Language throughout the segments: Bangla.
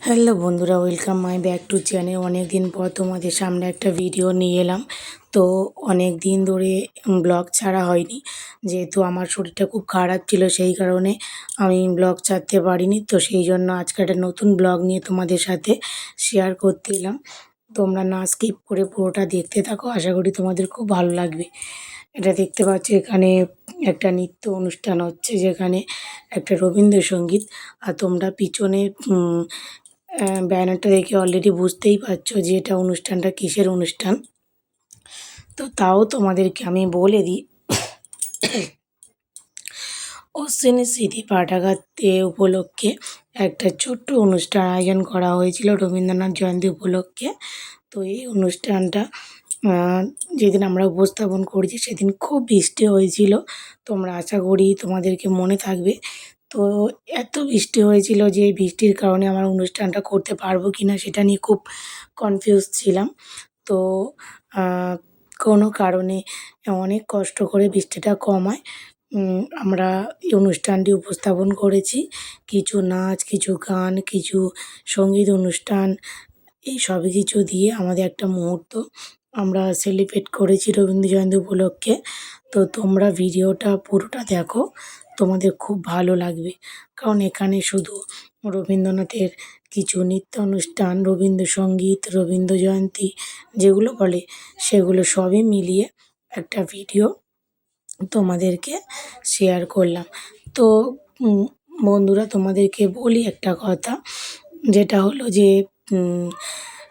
হ্যালো বন্ধুরা welcome my back to channel অনেক দিন পর তোমাদের সামনে একটা ভিডিও নিয়ে এলাম। তো অনেক দিন ধরে ব্লগ ছাড়া হয়নি। যেহেতু আমার শরীরটা খুব খারাপ ছিল, সেই কারণে আমি ব্লগ ছাড়তে পারিনি। তো সেই জন্য আজকে একটা নতুন ব্লগ নিয়ে তোমাদের সাথে শেয়ার করতে এলাম। তোমরা না স্কিপ করে পুরোটা দেখতে থাকো, আশা করি তোমাদের খুব ভালো লাগবে। এটা দেখতে পাচ্ছ, এখানে একটা নৃত্য অনুষ্ঠান হচ্ছে, যেখানে একটা রবীন্দ্রসঙ্গীত। আর তোমরা পিছনে ব্যানারটা দেখে অলরেডি বুঝতেই পারছ যে এটা অনুষ্ঠানটা কিসের অনুষ্ঠান। তো তাও তোমাদেরকে আমি বলে দিই, অশ্বিনী স্মৃতি পাঠাগাতে উপলক্ষে একটা ছোট্ট অনুষ্ঠান আয়োজন করা হয়েছিল রবীন্দ্রনাথ জয়ন্তী উপলক্ষে। তো এই অনুষ্ঠানটা যেদিন আমরা উপস্থাপন করেছি সেদিন খুব বৃষ্টি হয়েছিল। তোমরা আশা করি তোমাদেরকে মনে থাকবে। তো এত বৃষ্টি হয়েছিল যে বৃষ্টির কারণে আমার অনুষ্ঠানটা করতে পারব কি না সেটা নিয়ে খুব কনফিউজ ছিলাম। তো কোনো কারণে অনেক কষ্ট করে বৃষ্টিটা কমায়। আমরা এই অনুষ্ঠানটি উপস্থাপন করেছি। কিছু নাচ, কিছু গান, কিছু সংগীত অনুষ্ঠান, এই সব কিছু দিয়ে আমাদের একটা মুহূর্ত আমরা সেলিব্রেট করেছি রবীন্দ্র জয়ন্তী উপলক্ষে। তো তোমরা ভিডিওটা পুরোটা দেখো। তোমাদের খুব ভালো লাগবে। কারণ এখানে শুধু রবীন্দ্রনাথের কিছু নৃত্য অনুষ্ঠান রবীন্দ্রসঙ্গীত রবীন্দ্র জয়ন্তী যেগুলো বলে, সেগুলো সবই মিলিয়ে একটা ভিডিও তোমাদেরকে শেয়ার করলাম। তো বন্ধুরা, তোমাদেরকে বলি একটা কথা, যেটা হলো যে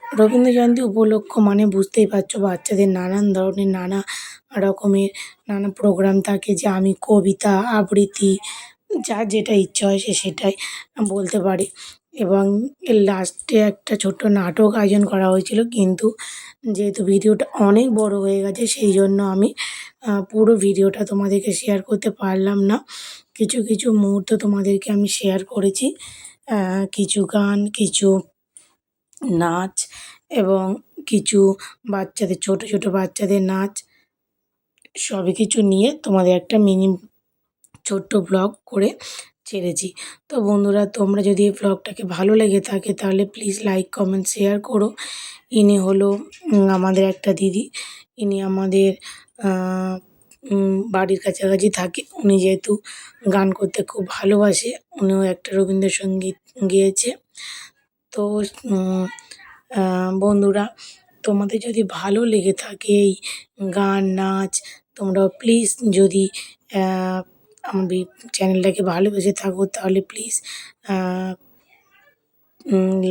রবীন্দ্র জয়ন্তী উপলক্ষ মানে বুঝতেই পারছ, বাচ্চাদের নানান ধরনের, নানা রকমের নানা প্রোগ্রাম থাকে যে আমি কবিতা, আবৃত্তি, যার যেটা ইচ্ছা হয় সে সেটাই বলতে পারে। এবং এর লাস্টে একটা ছোট্ট নাটক আয়োজন করা হয়েছিল, কিন্তু যেহেতু ভিডিওটা অনেক বড় হয়ে গেছে, সেই জন্য আমি পুরো ভিডিওটা তোমাদেরকে শেয়ার করতে পারলাম না। কিছু কিছু মুহূর্ত তোমাদেরকে আমি শেয়ার করেছি। কিছু গান, কিছু নাচ এবং কিছু বাচ্চাদের, ছোট ছোট বাচ্চাদের নাচ, সবই কিছু নিয়ে তোমাদের একটা মিনি ছোট্ট ব্লগ করে ছেড়েছি। তো বন্ধুরা, তোমরা যদি এই ব্লগটাকে ভালো লেগে থাকে, তাহলে প্লিজ লাইক কমেন্ট শেয়ার করো। ইনি হলো আমাদের একটা দিদি। ইনি আমাদের বাড়ির কাছাকাছি থাকে। উনি যেহেতু গান করতে খুব ভালোবাসে, উনিও একটা রবীন্দ্রসঙ্গীত গেয়েছে। তো বন্ধুরা, তোমাদের যদি ভালো লেগে থাকে এই গান, নাচ তোমরা প্লিজ যদি আমার চ্যানেলটাকে ভালোবেসে থাকো, তাহলে প্লিজ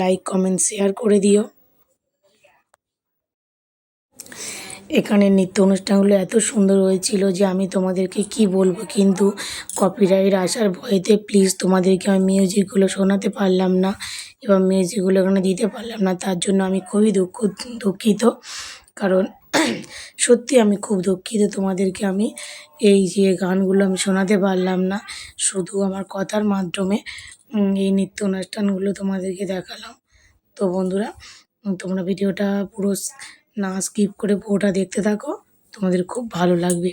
লাইক কমেন্ট শেয়ার করে দিও। এখানে নৃত্য অনুষ্ঠানগুলো এত সুন্দর হয়েছিল যে আমি তোমাদেরকে কি বলব, কিন্তু কপিরাইট আসার ভয়েতে প্লিজ তোমাদেরকে আমি মিউজিকগুলো শোনাতে পারলাম না এবং মিউজিকগুলো এখানে দিতে পারলাম না, তার জন্য আমি খুবই দুঃখ, দুঃখিত। কারণ সত্যি আমি খুব দুঃখিত তোমাদেরকে আমি এই যে গানগুলো আমি শোনাতে পারলাম না, শুধু আমার কথার মাধ্যমে এই নৃত্য অনুষ্ঠানগুলো তোমাদেরকে দেখালাম। তো বন্ধুরা তোমরা ভিডিওটা পুরো না স্কিপ করে পুরোটা দেখতে থাকো। তোমাদের খুব ভালো লাগবে।